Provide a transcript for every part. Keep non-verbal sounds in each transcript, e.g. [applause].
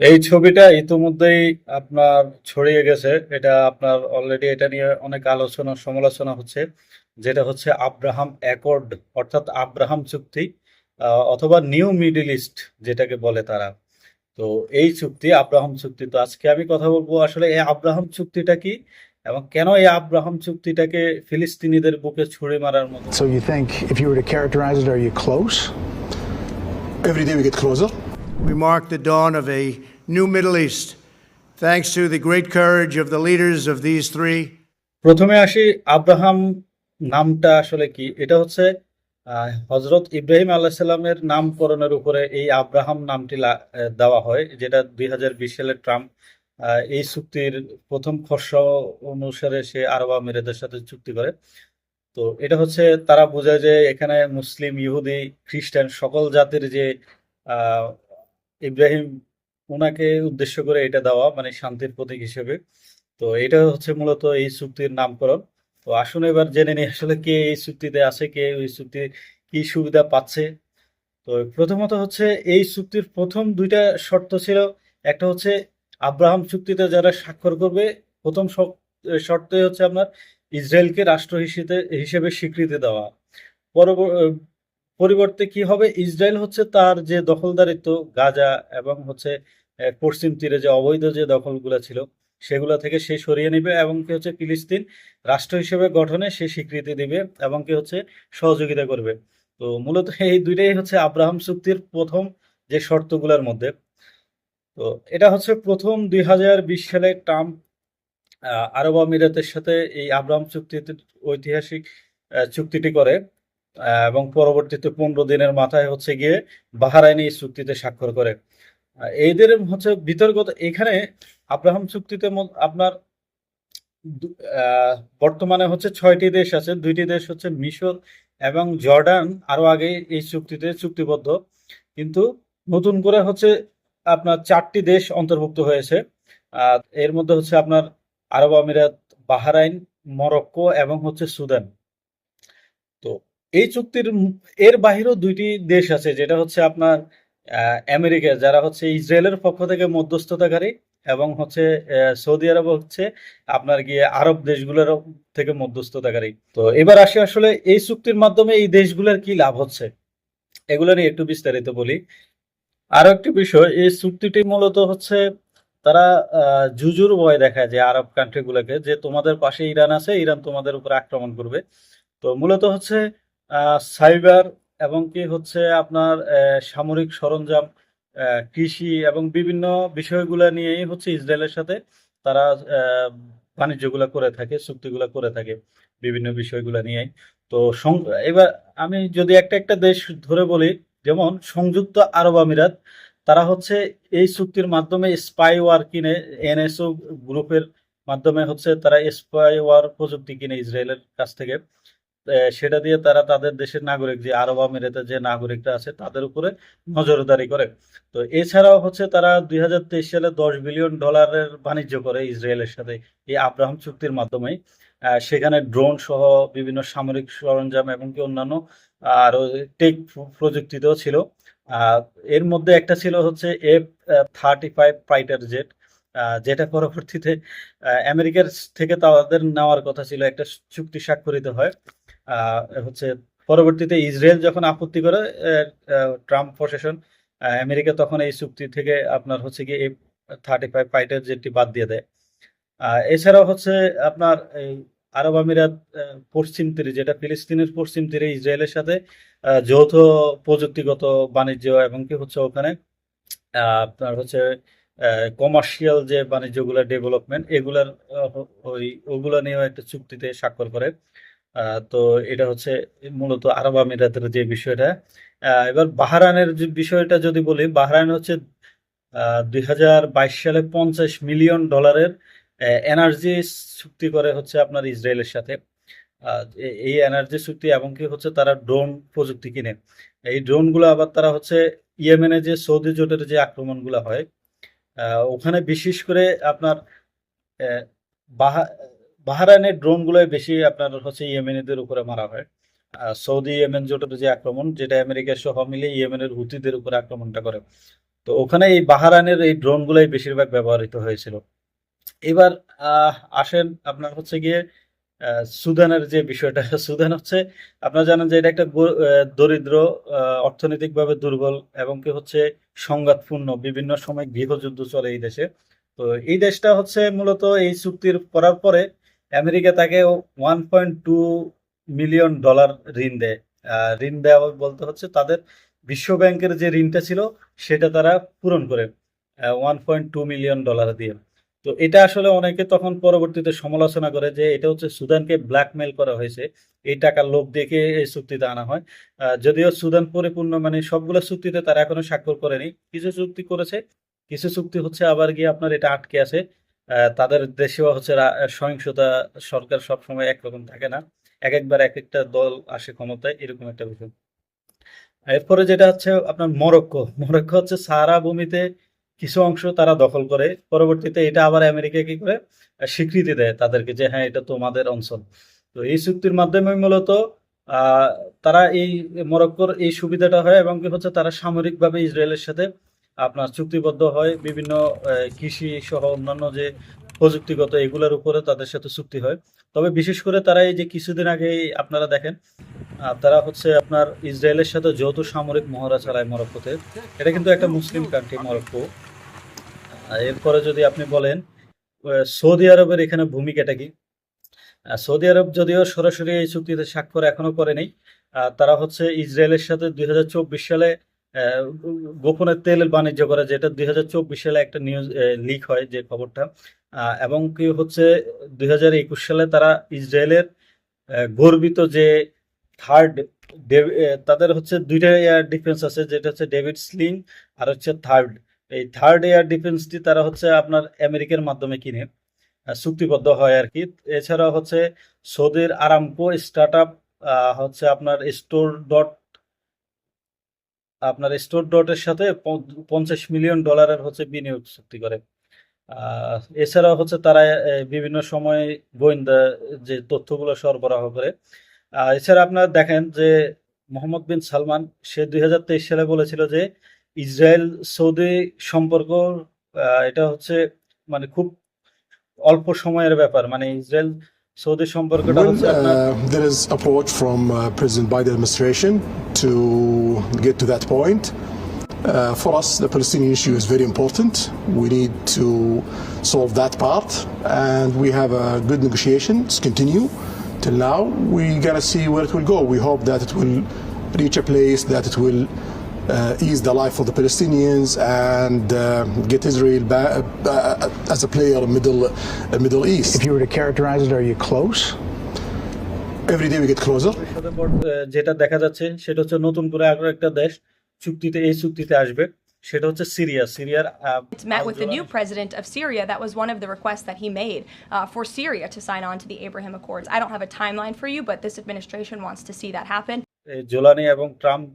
এই ছবিটা ইতিমধ্যেই আপনার ছড়িয়ে গেছে এটা আপনার অলরেডি এটা নিয়ে অনেক আলোচনা সমালোচনা হচ্ছে যেটা হচ্ছে আব্রাহাম অ্যাকর্ড অর্থাৎ আব্রাহাম চুক্তি আহ, অথবা নিউ মিডল ইস্ট যেটাকে বলে তারা তো এই চুক্তি আব্রাহাম চুক্তি তো আজকে আমি কথা বলব আসলে এই আব্রাহাম চুক্তিটা কি এবং কেন এই আব্রাহাম চুক্তিটাকে ফিলিস্তিনিদের বুকে ছুড়ে মারার মতো So you think if you were to characterize it, are you close? Every day we get closer. We mark the dawn of a new Middle East, thanks to the great courage of the leaders of these three. প্রথমে আসি Abraham নামটা আসলে কি? এটা হচ্ছে হজরত ইব্রাহিম আলাইসাল্লামের নামকরণের উপরে এই আব্রাহাম নামটি দেওয়া হয় যেটা দুই হাজার বিশ সালে ট্রাম্প এই চুক্তির প্রথম খসড়া অনুসারে সে আরব আমিরাতের সাথে চুক্তি করে। তো এটা হচ্ছে তারা বোঝায় যে এখানে মুসলিম ইহুদি খ্রিস্টান সকল জাতির যে ইব্রাহিম ওনাকে উদ্দেশ্য করে এটা দেওয়া মানে শান্তির প্রতীক হিসেবে। তো এটা হচ্ছে মূলত এই চুক্তির নামকরণ। তো আসুন এবার জেনে নিই আসলে কে এই চুক্তিতে আছে, কে ওই চুক্তি কি সুবিধা পাচ্ছে। তো প্রথমত হচ্ছে এই চুক্তির প্রথম দুইটা শর্ত ছিল। একটা হচ্ছে আব্রাহাম চুক্তিতে যারা স্বাক্ষর করবে, প্রথম শর্তে হচ্ছে আপনার ইসরায়েলকে রাষ্ট্র হিসেবে হিসেবে স্বীকৃতি দেওয়া। পরব- পরিবর্তে কি হবে? ইসরায়েল হচ্ছে তার যে দখলদারিত্ব, গাজা এবং হচ্ছে পশ্চিম তীরে যে অবৈধ যে দখলগুলো ছিল, সেগুলো থেকে সে সরিয়ে নেবে এবং কি হচ্ছে, ফিলিস্তিন রাষ্ট্র হিসেবে গঠনে সে স্বীকৃতি দিবে এবং কি হচ্ছে, সহযোগিতা করবে। তো মূলত এই দুইটাই হচ্ছে আব্রাহাম চুক্তির প্রথম যে শর্তগুলোর মধ্যে। তো এটা হচ্ছে প্রথম দুই হাজার বিশ সালে ট্রাম্প আরব আমিরাতের সাথে এই আব্রাহাম চুক্তিতে ঐতিহাসিক চুক্তিটি করে। এবং পরবর্তীতে পনেরো দিনের মাথায় হচ্ছে গিয়ে বাহারাইন এই চুক্তিতে স্বাক্ষর করে। এদের হচ্ছে বিতর্কত এখানে আব্রাহাম চুক্তিতে আপনার বর্তমানে হচ্ছে ছয়টি দেশ আছে। দুইটি দেশ হচ্ছে মিশর এবং জর্ডান। আরও আগে এই চুক্তিতে চুক্তিবদ্ধ। কিন্তু নতুন করে হচ্ছে আপনার চারটি দেশ অন্তর্ভুক্ত হয়েছে। এর মধ্যে হচ্ছে আপনার আরব আমিরাত, বাহারাইন, মরক্কো এবং হচ্ছে সুদান। এই চুক্তির এর বাহিরেও দুইটি দেশ আছে, যেটা হচ্ছে আপনার আমেরিকা, যারা হচ্ছে ইসরায়েলের পক্ষ থেকে মধ্যস্থতাকারী এবং হচ্ছে সৌদি আরব হচ্ছে আপনার গিয়ে আরব দেশগুলোর থেকে মধ্যস্থতাকারী। তো এবার আসি আসলে এই চুক্তির মাধ্যমে এই দেশগুলোর কি লাভ হচ্ছে? এগুলো নিয়ে একটু বিস্তারিত বলি। আরও একটি বিষয়, এই চুক্তিটি মূলত হচ্ছে তারা জুজুর ভয় দেখায় যে আরব কান্ট্রি গুলোকে, যে তোমাদের পাশে ইরান আছে, ইরান তোমাদের উপর আক্রমণ করবে। তো মূলত হচ্ছে সাইবার এবং কি হচ্ছে আপনার সামরিক সরঞ্জাম কৃষি এবং বিভিন্ন বিষয়গুলো নিয়েই হচ্ছে ইসরায়েলের সাথে তারা বাণিজ্যগুলো করে থাকে, চুক্তিগুলো করে থাকে বিভিন্ন বিষয়গুলো নিয়েই তো এবার আমি যদি একটা একটা দেশ ধরে বলি, যেমন সংযুক্ত আরব আমিরাত, তারা হচ্ছে এই চুক্তির মাধ্যমে স্পাই ওয়ার কিনে, এনএসও গ্রুপের মাধ্যমে হচ্ছে তারা স্পাই ওয়ার প্রযুক্তি কিনে ইসরায়েলের কাছ থেকে। সেটা দিয়ে তারা তাদের দেশের নাগরিক, যে আরব আমিরাতের যে নাগরিকরা আছে, তাদের উপরে নজরদারি করে। তো এছাড়াও হচ্ছে তারা দুই হাজার তেইশ সালে দশ বিলিয়ন ডলারের বাণিজ্য করে ইসরায়েলের সাথে, এই আব্রাহাম চুক্তির মাধ্যমে সেখানে ড্রোন সহ বিভিন্ন সামরিক সরঞ্জাম এবং কি অন্যান্য আরও টেক প্রযুক্তিতেও ছিল। এর মধ্যে একটা ছিল হচ্ছে F thirty five fighter jet. যেটা পরবর্তীতে আমেরিকার থেকে তাদের নেওয়ার কথা ছিল, একটা চুক্তি স্বাক্ষরিত হয়। হচ্ছে পরবর্তীতে ইসরায়েল যখন আপত্তি করে ট্রাম্প প্রশাসন আমেরিকা তখন এই চুক্তি থেকে আপনার হচ্ছে কি এই থার্টি ফাইভ ফাইটার জেটটি বাদ দিয়ে দেয়। এছাড়াও হচ্ছে আপনার এই আরব আমিরাত পশ্চিম তীরে, যেটা ফিলিস্তিনের পশ্চিম তীরে ইসরায়েলের সাথে যৌথ প্রযুক্তিগত বাণিজ্য এবং কি হচ্ছে ওখানে আপনার হচ্ছে কমার্শিয়াল যে বাণিজ্যগুলো ডেভেলপমেন্ট এগুলার ওই, ওগুলো নিয়েও একটা চুক্তিতে স্বাক্ষর করে। তো এটা হচ্ছে মূলত আরব আমিরাতের যে বিষয়টা। এবার বাহরাইনের যে বিষয়টা যদি বলি, বাহরাইন হচ্ছে দুই হাজার বাইশ সালে পঞ্চাশ মিলিয়ন ডলারের এনার্জি চুক্তি করে হচ্ছে আপনার ইসরায়েলের সাথে। এই এনার্জি চুক্তি এবং কি হচ্ছে তারা ড্রোন প্রযুক্তি কিনে। এই ড্রোনগুলো আবার তারা হচ্ছে ইয়েমেনে যে সৌদি জোটের যে আক্রমণগুলো হয় ওখানে বিশেষ করে আপনার বাহা বাহরাইনের ড্রোনগুলোই বেশি আপনার হচ্ছে ইয়েমেনিদের উপরে মারা হয়। সৌদি ইয়েমেন জোটের যে আক্রমণ, যেটা আমেরিকা সহ মিলে ইয়েমেনের হুতিদের উপরে আক্রমণটা করে। তো ওখানে এই বাহারানের এই ড্রোনগুলোই বেশিরভাগ ব্যবহৃত হয়েছিল। এবার আসেন আপনার হচ্ছে গিয়ে সুদানের যে বিষয়টা। [laughs] সুদান হচ্ছে, আপনারা জানেন যে এটা একটা দরিদ্র অর্থনৈতিকভাবে দুর্বল এবং কি হচ্ছে সংঘাতপূর্ণ, বিভিন্ন সময় গৃহযুদ্ধ চলে এই দেশে। তো এই দেশটা হচ্ছে মূলত এই চুক্তির করার পরে আমেরিকা তাকে one point two million dollar ঋণ দেয়। ঋণ দেওয়া বলতে হচ্ছে তাদের বিশ্ব ব্যাংকের যে ঋণটা ছিল, সেটা তারা পূরণ করে one point two million dollar দিয়ে। তো এটা আসলে অনেকে তখন পরবর্তীতে সমালোচনা করে যে এটা হচ্ছে সুদানকে ব্ল্যাকমেল করা হয়েছে, এই টাকার লোভ দেখে এই চুক্তিতে আনা হয়। যদিও সুদান পরিপূর্ণ মানে সবগুলো চুক্তিতে তারা এখনও স্বাক্ষর করেনি। কিছু চুক্তি করেছে, কিছু চুক্তি হচ্ছে আবার গিয়ে আপনার এটা আটকে আছে। তাদের দেশেও হচ্ছে সহিংসতা সরকার সবসময় একরকম থাকে না। এক একবার এক একটা দল আসে ক্ষমতায়, এরকম একটা বিষয়। এরপরে যেটা হচ্ছে আপনার মরক্কো। মরক্কো হচ্ছে সাহারা ভূমিতে কিছু অংশ তারা দখল করে। পরবর্তীতে এটা আবার আমেরিকা কি করে? স্বীকৃতি দেয় তাদেরকে যে হ্যাঁ এটা তোমাদের অঞ্চল। তো এই চুক্তির মাধ্যমে মূলত তারা এই মরক্কোর এই সুবিধাটা হয় এবং কি হচ্ছে তারা সামরিকভাবে ইসরায়েলের সাথে আপনার চুক্তিবদ্ধ হয়, বিভিন্ন কৃষি সহ অন্যান্য যে প্রযুক্তিগত এগুলোর উপরে তাদের সাথে চুক্তি হয়। তবে বিশেষ করে তারা এই যে কিছুদিন আগে আপনারা দেখেন তারা হচ্ছে আপনার ইসরায়েলের সাথে যৌথ সামরিক মহড়া চালায় মরক্কোতে। এটা কিন্তু একটা মুসলিম কান্ট্রি মরক্কো। এরপরে যদি আপনি বলেন সৌদি আরবের এখানে ভূমিকাটা কি? সৌদি আরব যদিও সরাসরি এই চুক্তিতে স্বাক্ষর এখনও করেনি তারা হচ্ছে ইসরায়েলের সাথে দুই হাজার চব্বিশ সালে গোপনে তেলের বাণিজ্য করে, যেটা দুই হাজার চব্বিশ সালে একটা নিউজ লিক হয় যে খবরটা। এবং কি হচ্ছে, দুই হাজার একুশ সালে তারা ইসরায়েলের গর্বিত যে থার্ড তাদের হচ্ছে দুইটা এয়ার ডিফেন্স আছে, যেটা হচ্ছে ডেভিড স্লিং আর হচ্ছে থার্ড এই থার্ড এয়ার ডিফেন্সটি তারা হচ্ছে আপনার আমেরিকার মাধ্যমে কিনে চুক্তিবদ্ধ হয় আর কি। এছাড়া হচ্ছে সৌদির আরামকো স্টার্ট আপ হচ্ছে আপনার স্টোর ডট আপনার স্টোর ডটের সাথে পঞ্চাশ মিলিয়ন ডলারের হচ্ছে বিনিয়োগ চুক্তি করে। আহ, এছাড়াও হচ্ছে তারা বিভিন্ন সময় গোয়েন্দা যে তথ্যগুলো সরবরাহ করে। এছাড়া আপনারা দেখেন যে মোহাম্মদ বিন সালমান সে দুই হাজার তেইশ সালে বলেছিল যে ইসরায়েল সৌদি সম্পর্ক এটা হচ্ছে মানে খুব অল্প সময়ের ব্যাপার। মানে Israel সৌদি সম্পর্কটা Well, হচ্ছে আপনার uh, there is approach from uh, President Biden administration to get to that point. Uh, for us, the Palestinian issue is very important. We need to solve that part, and we have a good negotiations continue till now. We're gonna see where it will go. We hope that it will reach a place that it will uh, ease the life of the Palestinians and uh, get Israel back uh, as a player in Middle uh, Middle East. If you were to characterize it, are you close? Every day we get closer. ভবিষ্যতে বর- আহ, যেটা দেখা যাচ্ছে সেটা হচ্ছে নতুন করে আরো একটা দেশ চুক্তিতে এই চুক্তিতে আসবে সেটা হচ্ছে সিরিয়া সিরিয়ার ah, It's met with the new আন্দোলনে- president of Syria. That was one of the requests that he made uh, for Syria to sign on to the Abraham Accords. I don't have a timeline for you, but this administration wants to see that happen. এই Jolani এবং Trump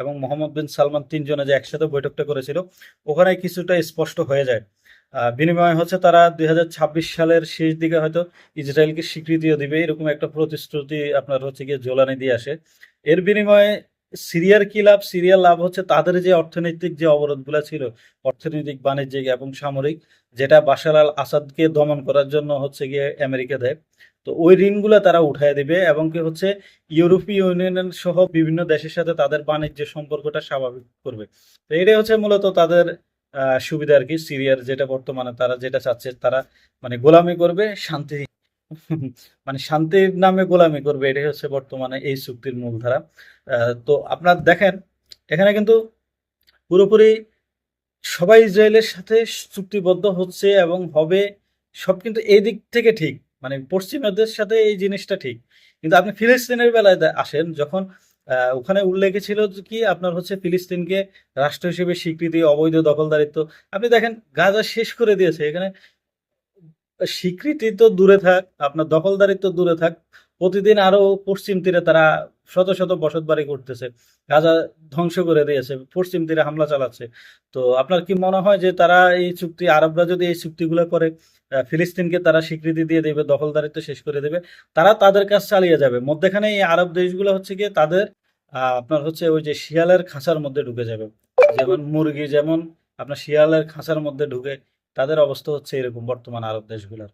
এবং Mohammed বিন সালমান তিনজনে যে একসাথে বৈঠকটা করেছিল, ওখানে কিছুটা স্পষ্ট হয়ে যায়। বিনিময় হচ্ছে তারা দুই হাজার ছাব্বিশ সালের শেষ দিকে হয়তো ইসরায়েলকে স্বীকৃতিও দিবে, এরকম একটা প্রতিশ্রুতি আপনার হচ্ছে গিয়ে জোলানি দিয়ে আসে। এর বিনিময়ে সিরিয়ার কি লাভ? সিরিয়ার লাভ হচ্ছে তাদের যে অর্থনৈতিক যে অবরোধগুলো ছিল, অর্থনৈতিক, বাণিজ্যিক এবং সামরিক, যেটা বাশার আল আসাদকে দমন করার জন্য হচ্ছে গিয়ে আমেরিকা দেয়। তো ওই ঋণগুলো তারা উঠায় দিবে এবং কি হচ্ছে, ইউরোপীয় ইউনিয়ন সহ বিভিন্ন দেশের সাথে তাদের বাণিজ্য সম্পর্কটা স্বাভাবিক করবে। তো এটাই হচ্ছে মূলত তাদের সুবিধা আর কি। সিরিয়ার যেটা বর্তমানে তারা যেটা চাচ্ছে, তারা মানে গোলামি করবে, শান্তি মানে শান্তির নামে গোলামি করবে, এটাই হচ্ছে বর্তমানে এই চুক্তির মূলধারা। তো আপনার দেখেন, এখানে কিন্তু পুরোপুরি সবাই ইসরায়েলের সাথে চুক্তিবদ্ধ হচ্ছে এবং হবে সব কিন্তু এই দিক থেকে ঠিক মানে পশ্চিমাদের সাথে এই জিনিসটা ঠিক। কিন্তু আপনি ফিলিস্তিনের বেলায় আসেন, যখন ওখানে উল্লেখে ছিল কি আপনার হচ্ছে ফিলিস্তিনকে রাষ্ট্র হিসেবে স্বীকৃতি, অবৈধ দখলদারিত্ব, আপনি দেখেন গাজা শেষ করে দিয়েছে। এখানে স্বীকৃতি তো দূরে থাক, আপনার দখলদারিত্ব দূরে থাক। প্রতিদিন আরও পশ্চিম তীরে তারা শত শত বসত বাড়ি করতেছে, গাজা ধ্বংস করে দিয়েছে, পশ্চিম তীরে হামলা চালাচ্ছে। তো আপনার কি মনে হয় যে তারা এই চুক্তি, আরবরা যদি এই চুক্তিগুলো করে ফিলিস্তিনকে তারা স্বীকৃতি দিয়ে দেবে, দখলদারিত্ব শেষ করে দেবে, তারা তাদের কাজ চালিয়ে যাবে। মধ্যখানে এই আরব দেশগুলো হচ্ছে গিয়ে তাদের আপনার হচ্ছে ওই যে শিয়ালের খাঁচার মধ্যে ঢুকে যাবে। যেমন মুরগি যেমন, আপনার শিয়ালের খাঁচার মধ্যে ঢুকে তাদের অবস্থা হচ্ছে এরকম বর্তমান আরব দেশগুলোর।